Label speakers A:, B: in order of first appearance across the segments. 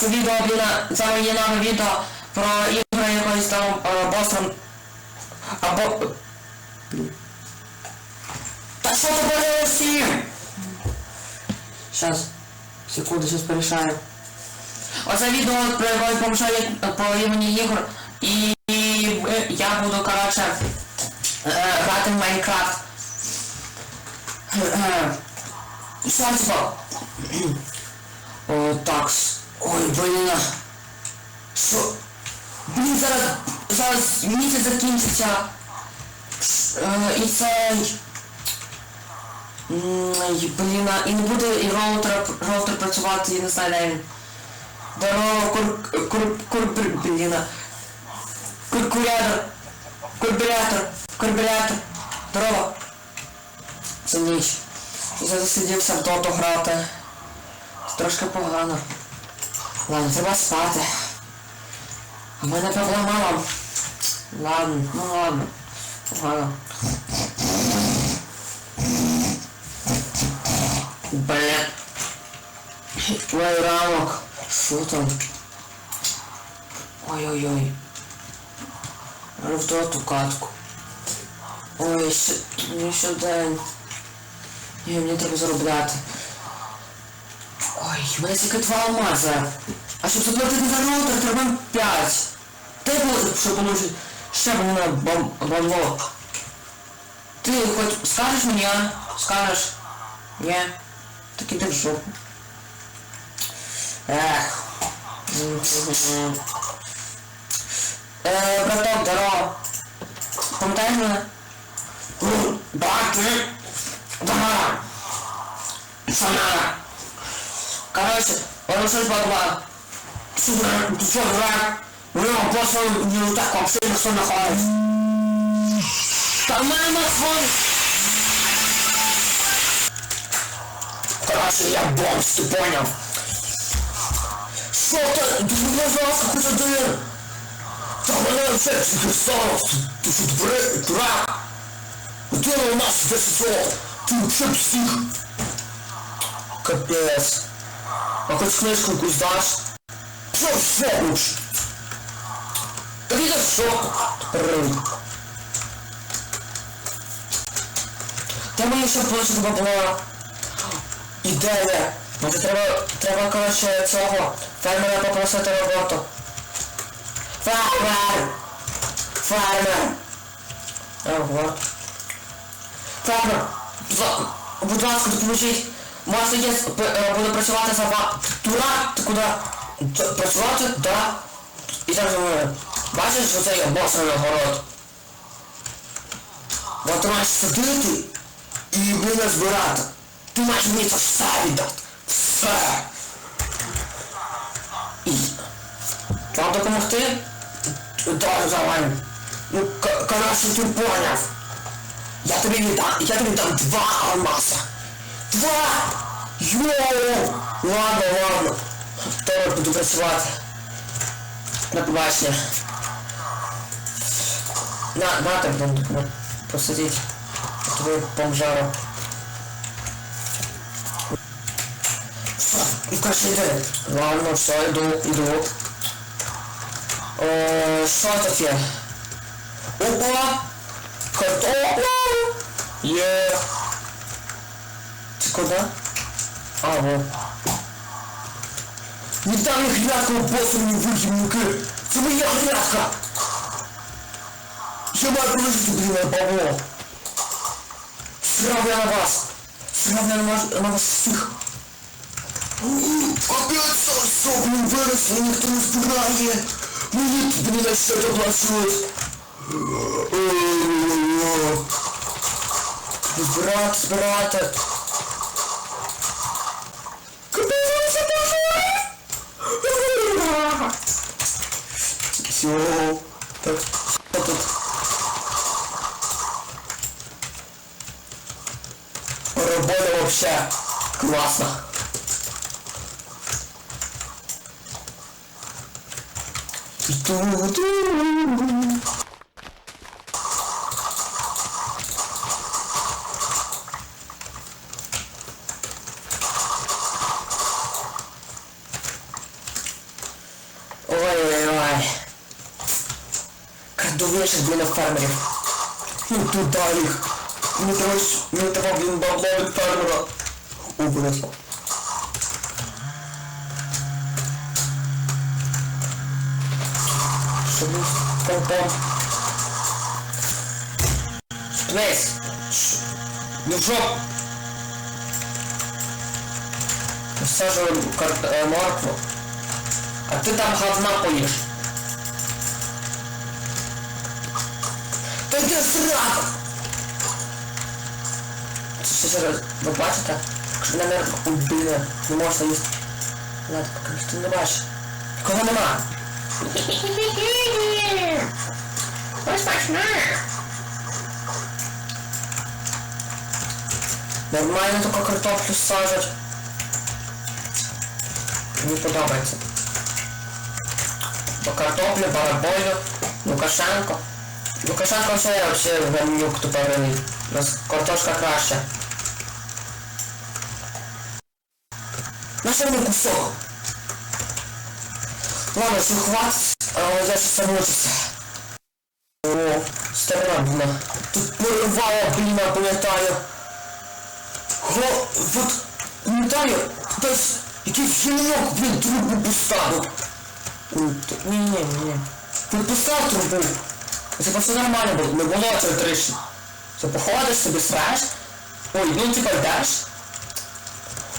A: Це відео, блін, це моє нове відео про ігри якоїсь там е, босом. Або... Та що ти бачиш всім? Щас. Секунду, щас порішаю. Оце відео про якогось бомжа по імені Ігор. І, е, я буду, коротше, е, грати в Майнкрафт. Е, Що типа? О, так. Ой, блін. Що? Блін, зараз, зараз місяць закінчиться. Е, і цей... Блін, і не буде і роутер, роутер працювати, я не знаю, він. Здорово, кур... кур... кур... блін. Куркулятор. Курбулятор. Курбулятор. Здорово. Це ніч. Я засидівся в доту грати. Трошки погано. Ладно, треба спати. У мене проблема. Ладно, ну ладно. Погано. Блін. Ой, ранок. Що там? Ой-ой-ой. В доту катку. Ой, день. Ні, мені треба заробляти. Ой, в мене тільки два алмази. А щоб заплатити за роутер, треба 5. Дай було, щоб ж- ще було на бом- бомбо. Ти хоч скажеш мені, а? Скажеш? Ні? Так іди в жопу. Ех. Е, браток, здорово. Пам'ятаєш мене? М, Бати. Давай. Що? Короче, он щось подумал. Супер, ты что, дурак? У него просто не вот так вообще на что находится. Там мама фон. Короче, я бомж, ты понял? Что ты? Ты не пожалуйста, хоть один. Там она вообще писала. Ты что, дурак? Дурак? Где у нас здесь все? Ты вообще псих. Капец. А хоть книжку якусь даш? Що все лучше? Та відео що? Рий. Та мені ще тебе була ідея. Може треба, треба, коротше, цього фермера попросити роботу. Фермер! Фермер! Ого. Фермер! За- Будь ласка, допоможіть. Можете є, п- буде працювати за ва... Дурак, ти куди? Працювати? Да. І так мною. Бачиш, що це є босовий огород? От ти маєш сидіти і мене збирати. Ти маєш мені це все віддати. Все. І... Вам допомогти? Добре, давай. Ну, коротше, ти поняв. Я тобі віддам, я тобі дам два алмаза. Два! Йоу! Ладно, ладно. Добре, буду працювати. На побачення. На, на так буду ну, посидіть. Твою бомжару. Все, і краще йди. Ладно, все, йду, йду. О, що таке? Опа! Картопля! Є! Це куди? А, во. Не дам я грядку босу мені вихідники! Це моя грядка! Я маю положити, блін, бабло! Срав я на вас! Срав я на вас, на вас всіх! Опять все, блін, виросли, ніхто не збирає! Мені, блін, що доплачують! Збирати, збирати. Все. Так, що тут? Работа вообще классно. Ту-ду. До блін, фермерів. Ну туди їх. Не треба, ж- не треба, блін, бабло від фермера. О, компом. Дивись. Ну що? Е, моркву. А ти там говна поїш. Срака! Це що зараз? Ви бачите? Якщо мене убили, не можна їсти. Ладно, поки що ти не бачиш. Кого нема? Ось смачна! Нормально таку картоплю сажать. Мені подобається. Бо картоплю, бараболю, Лукашенко. Ну кошатка вообще вообще говнюк тупо гранит. У нас картошка краще. Наш один кусок. Ладно, все хватит, а я сейчас обмочусь. О, блин. Тут порвало, блин, пам'ятаю. Го, вот, пам'ятаю, хтось, якийсь хімінок, блін, трубу Не-не-не-не. Ты поставив трубу? Це просто нормально було, не було цього тричі. Це походиш собі среш. Ой, ну типа йдеш.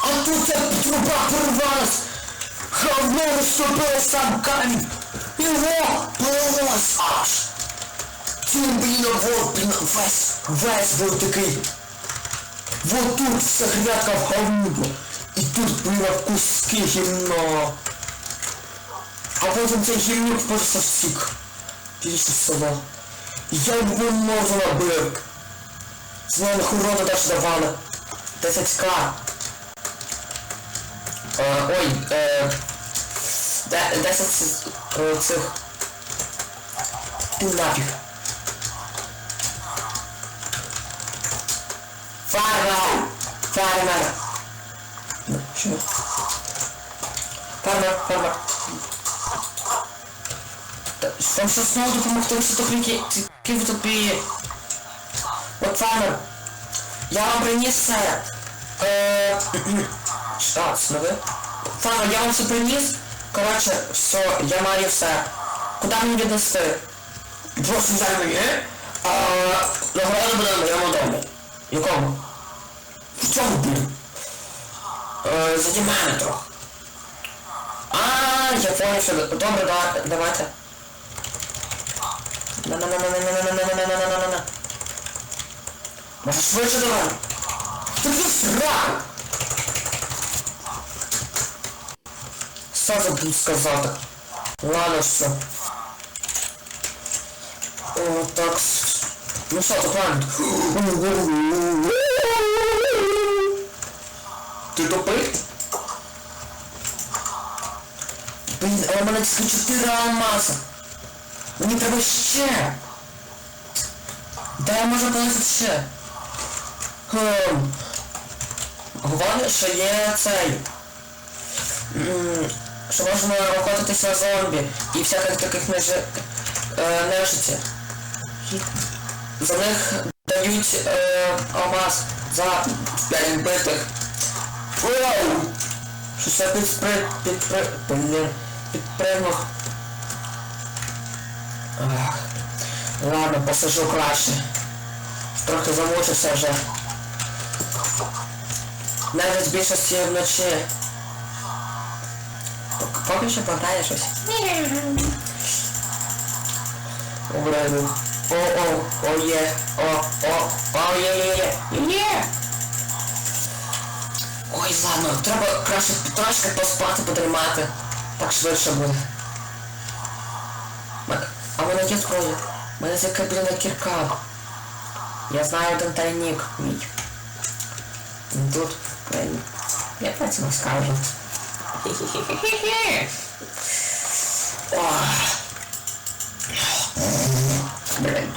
A: А тут ця труба порвалась. Говно розтопило сам камінь. Його полилось аж. Цим, блін, вот, блін, весь, весь був такий. Вот тут вся грядка в говну. І тут, блін, куски гімно. А потім цей гімнюк просто більшість села. І я йому можу на бирк. Знову на хурону теж давали. 10к. Е, ой, е, 10 е, цих. Ти нафіг. Фармер! Фармер! Чому? Фармер, фармер. Та, Вам що знову допомогти техніки, які ви тупі. От фармер. Я вам приніс все. Е, а, це? Фармер, я вам все приніс. Коротше, все, я маю все. Куди мені віднести? Просто взяти мені, а нагорода буде на моєму домі. Якому? В чому, блін? Е, заді мене трохи. А, я понял, що... Добре, да, давайте. На-на-на-на-на-на-на-на-на-на-на-на-на. Може швидше давай? Ти ти срак! Що забув сказати? Ладно, все. О, так. Ну що, тут ладно. Ти тупий? Блін, але в мене тільки 4 алмази. Мені треба ще. Де я можу понести ще? Хм. Говорю, що є цей. Що можна охотитися зомбі і всяких таких нежи... е, нежиті. За них дають е, алмаз за 5 вбитих. Вау! Щось я підпри... Блін, підпригнув. Ах. Ладно, посажу краще. Трохи замучився вже. Навіть більшості вночі. Поки що пограє щось. Обраю. О, о, о, є. О, о, о, є, є, є. Є. Ой, ладно, треба краще трошки поспати, потримати. Так швидше буде. А вона ті Мы на закріплена Кирка. Я знаю там тайник мій. Ну, тут тайник. Я потім скажу. Хе-хе-хе-хе-хе. Блин.